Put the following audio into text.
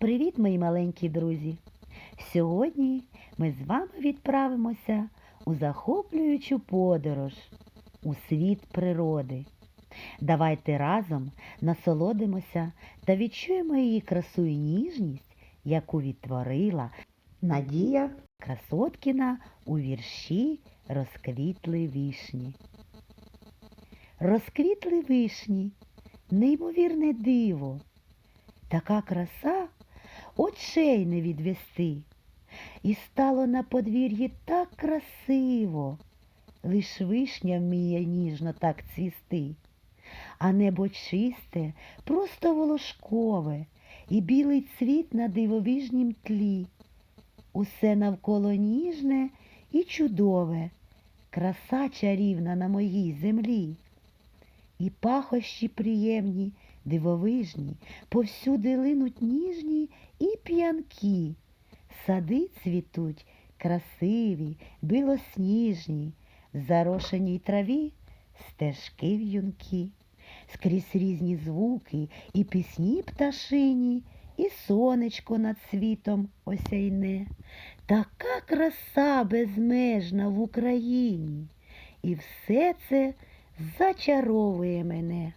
Привіт, мої маленькі друзі! Сьогодні ми з вами відправимося у захоплюючу подорож у світ природи. Давайте разом насолодимося та відчуємо її красу і ніжність, яку відтворила Надія Красоткіна у вірші Розквітли вишні. Розквітли вишні, неймовірне диво. Така краса очей не відвести. І стало на подвір'ї так красиво, лиш вишня вміє ніжно так цвісти, а небо чисте, просто волошкове, і білий цвіт на дивовижнім тлі. Усе навколо ніжне і чудове, краса чарівна на моїй землі. І пахощі приємні, дивовижні, повсюди линуть ніжні і п'янкі. Сади цвітуть красиві, білосніжні, в зарошеній траві стежки в'юнкі, скрізь різні звуки і пісні пташині, і сонечко над світом осяйне. Така краса безмежна в Україні, і все це зачаровує мене.